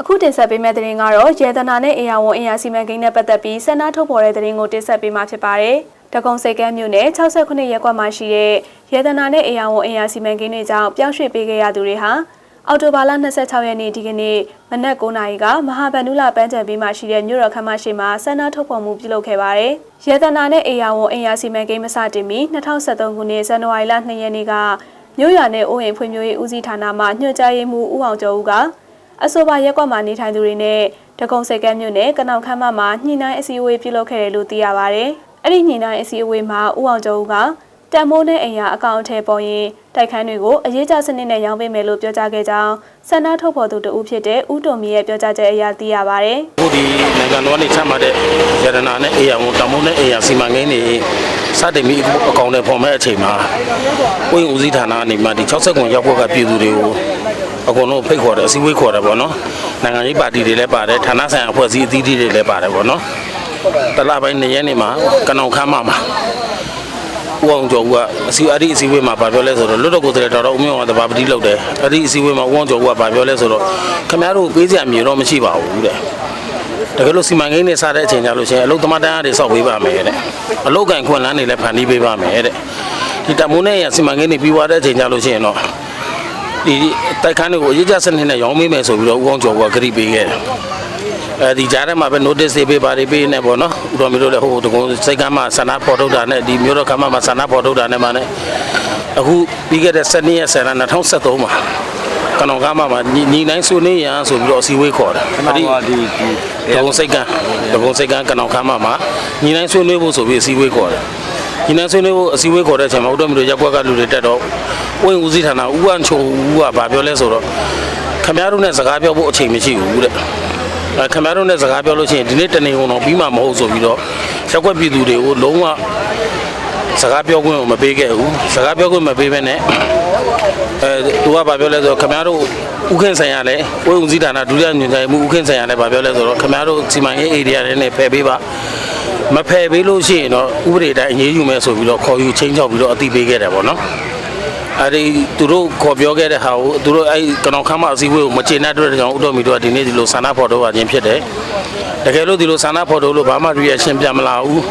အခုတင်ဆက်ပေးမယ့်သတင်းကတော့ရေသနာနဲ့အေယာဝန်အင်ယာစီမံကိန်းနဲ့ပတ်သက်ပြီးဆန္ဒထုတ်ဖော်တဲ့သတင်းကိုတင်ဆက်ပေးမှာဖြစ်ပါတယ်။တကုံစိတ်ကမ်းမြို့နယ်68ရပ်ကွက်မှာရှိတဲ့ရေသနာနဲ့အေယာဝန်အင်ယာစီမံကိန်းတွေကြောင့်ပြောင်းရွှေ့ပေးခဲ့ရသူတွေဟာအော်တိုဘာလ26ရက်နေ့ဒီကနေ့မနက်9:00နာရီကမဟာဗန္ဓုလပန်းချံဘေးမှာရှိတဲ့မြို့တော်ခမ်းမရှိမှာဆန္ဒထုတ်ဖော်မှုပြုလုပ်ခဲ့ပါတယ်။ရေသနာနဲ့အေယာဝန်အင်ယာစီမံကိန်းမစတင်မီ2023ခုနှစ်ဇန်နဝါရီလ2ရက်နေ့ကမြို့ရွာနယ်အိုးအိမ်ဖွံ့ဖြိုးရေးဦးစီးဌာနမှညွှန်ကြားရေးမှူးဦးအောင်ကျော်ဦးက အဆိုပါရက်ကွက်မှာနေထိုင်သူတွေနဲ့တကုံစိတ်ကမ်းမြို့နယ်ကနောင်ခမ်းမမှာညှိနှိုင်းအစည်းအဝေးပြုလုပ်ခဲ့တယ်လို့သိရပါဗျ။အဲ့ဒီညှိနှိုင်းအစည်းအဝေးမှာဦးအောင်ကျော်ဦးကတန်မိုးနဲ့အိမ်ယာအကောင့်အထည်ပေါ်ရင်တိုက်ခန်းတွေကိုအရေးကြစနစ်နဲ့ရောင်းပေးမယ်လို့ပြောကြားခဲ့ကြောင်းဆန္ဒထုတ်ဖော်သူတဦးဖြစ်တဲ့ဦးတုံမီရဲ့ပြောကြားချက်အရသိရပါဗျ။အခုဒီနိုင်ငံတော်ကနေချမှတ်တဲ့ရတနာနဲ့အေးရဝန်တမုံနဲ့အေးရစီမံကိန်းတွေစတင်ပြီးအကောင့်တွေပေါ်မဲ့အချိန်မှာဝင်းဦးစီးဌာနအနေမှာဒီ60ကွန်ရောက်ဖို့ကပြည်သူတွေကို အကုန်လုံးဖိတ်ခေါ်တယ်အစည်းအဝေးခေါ်တယ်ပေါ့နော်နိုင်ငံရေးပါတီတွေလည်းပါတယ်ဌာနဆိုင်ရာအဖွဲ့အစည်းအသီးသီးတွေလည်းပါတယ်ပေါ့နော်တလပိုင်းနေ့ရက်နေ့မှာကနောင်ခမ်းမမှာဦးအောင်ကျော်ဦးကအစီအဒီအစည်းအဝေးမှာဗာပြောလဲဆိုတော့လွတ်တော်ကိုယ်စားလှယ်တော်တော်ဦးမြင့်ကတဘာပတိလုပ်တယ်အဲ့ဒီအစည်းအဝေးမှာဦးအောင်ကျော်ဦးကဗာပြောလဲဆိုတော့ခင်ဗျားတို့ပေးစရာအမြေတော့မရှိပါဘူးတဲ့တကယ်လို့စီမံကိန်းတွေစတဲ့အချိန်ကြလို့ရှိရင်အလုတ်သမတန်းအားတွေစောက်ပေးပါမယ်တဲ့အလုတ်ကန်ခွန်လန်းတွေလည်းဖန်တီးပေးပါမယ်တဲ့ဒီတမိုးနဲ့ရစီမံကိန်းတွေပြီးသွားတဲ့အချိန်ကြလို့ရှိရင်တော့ ဒီတိုက်ခန်းတွေကိုအရေးကြစနစ်နဲ့ရောင်းပေးမယ်ဆိုပြီးတော့ဦးအောင်ကျော်ကဂရိပေးခဲ့တယ်အဲဒီကြားထဲမှာပဲ notice တွေပေးပါတွေပေးနေပေါ့နော်ဥတော်မျိုးတို့လည်းဟိုတကုံစိတ်ကမ်းမှာဆန္ဒပေါ်ထုတ်တာနဲ့ဒီမျိုးတော့ကမ်းမှာဆန္ဒပေါ်ထုတ်တာနဲ့မှလည်းအခုပြီးခဲ့တဲ့7ရက်10လ2023မှာကနောင်ကမ်းမှာညီညီတိုင်းဆွေးနွေးရန်ဆိုပြီးတော့အစည်းအဝေးခေါ်တယ်ဒီမှာဒီဒီတကုံစိတ်ကန်းတကုံစိတ်ကန်းကနောင်ခမ်းမမှာညီနိုင်ဆွေးနွေးဖို့ဆိုပြီးအစည်းအဝေးခေါ်တယ် ညီနိုင်ဆွေးနွေးဖို့အစည်းအဝေးခေါ်တဲ့အချိန်မှာဥတ္တမီတို့ရက်ကွက်ကလူတွေတက်တော့ဝင်းဦးစီးဌာနဦးဝမ်းချိုဦးကဗာပြောလဲဆိုတော့ခမရတို့နဲ့စကားပြောဖို့အချိန်မရှိဘူးတဲ့အဲခမရတို့နဲ့စကားပြောလို့ရှိရင်ဒီနေ့တနေကုန်တော့ပြီးမှမဟုတ်ဆိုပြီးတော့ရက်ကွက်ပြည်သူတွေကိုလုံးဝစကားပြောခွင့်ကိုမပေးခဲ့ဘူးစကားပြောခွင့်မပေးဘဲနဲ့အဲသူကဗာပြောလဲဆိုတော့ခမရတို့ဥခင်းဆိုင်ရလဲဝင်းဦးစီးဌာနဒုတိယညွှန်ကြားရေးမှူးဥခင်းဆိုင်ရလဲဗာပြောလဲဆိုတော့ခမရတို့စီမံရေးဧရိယာတွေနဲ့ဖယ်ပေးပါ မဖယ်ပေးလို့ရှိရင်တော့ဥပဒေတိုင်းအရေးယူမယ်ဆိုပြီးတော့ခေါ်ယူချင်းချောက်ပြီးတော့အတိပေးခဲ့တယ်ပေါ့နော်အဲ့ဒီသူတို့ခေါ်ပြောခဲ့တဲ့ဟာကိုသူတို့အဲ့ကနောင်ခမ်းမအစည်းအဝေးကိုမကျေနပ်တဲ့ကြောင့်ဥတော်မီတို့ကဒီနေ့ဒီလိုဆန္ဒဖော်ထုတ်ရခြင်းဖြစ်တယ်တကယ်လို့ဒီလိုဆန္ဒဖော်ထုတ်လို့ဘာမှ reaction ပြန်မလာဘူး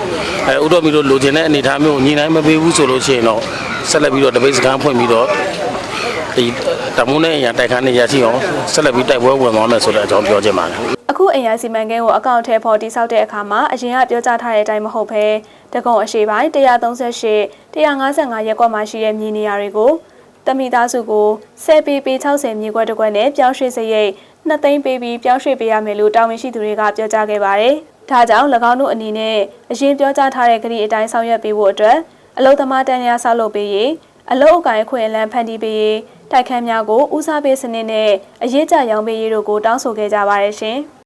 အဲဥတော်မီတို့လိုချင်တဲ့အနေအထားမျိုးကိုညီနိုင်မပေးဘူးဆိုလို့ရှိရင်တော့ဆက်လက်ပြီးတော့တပိတ်စကားဖွင့်ပြီးတော့ဒီတမုန်းနဲ့အရာတိုက်ခန်းနေရရှိအောင်ဆက်လက်ပြီးတိုက်ပွဲဝင်သွားမယ်ဆိုတဲ့အကြောင်းပြောချင်ပါတယ် အခုအင်ယာစီမံကိန်းကိုအကောင့်ထဲပေါ်တိစောက်တဲ့အခါမှာအရင်ကပြောကြားထားတဲ့အတိုင်းမဟုတ်ဘဲတကုံအရှိပိုင်း138 155ရပ်ကွက်မှာရှိတဲ့မြေနေရာတွေကိုတမိသားစုကို10ပေပေ60မြေကွက်တစ်ကွက်နဲ့ပြောင်းရွှေ့စရိတ်2သိန်းပေးပြီးပြောင်းရွှေ့ပေးရမယ်လို့တာဝန်ရှိသူတွေကပြောကြားခဲ့ပါတယ်။ဒါကြောင့်၎င်းတို့အနေနဲ့အရင်ပြောကြားထားတဲ့ကတိအတိုင်းဆောင်ရွက်ပေးဖို့အတွက်အလုသမားတန်ရာဆောက်လုပ်ပေးရေးအလုတ်အကိုင်ခွင့်အလန်းဖန်တီးပေးရေးတိုက်ခန်းများကိုဦးစားပေးစနစ်နဲ့အရေးကြရောင်းပေးရေးတို့ကိုတောင်းဆိုခဲ့ကြပါတယ်ရှင်။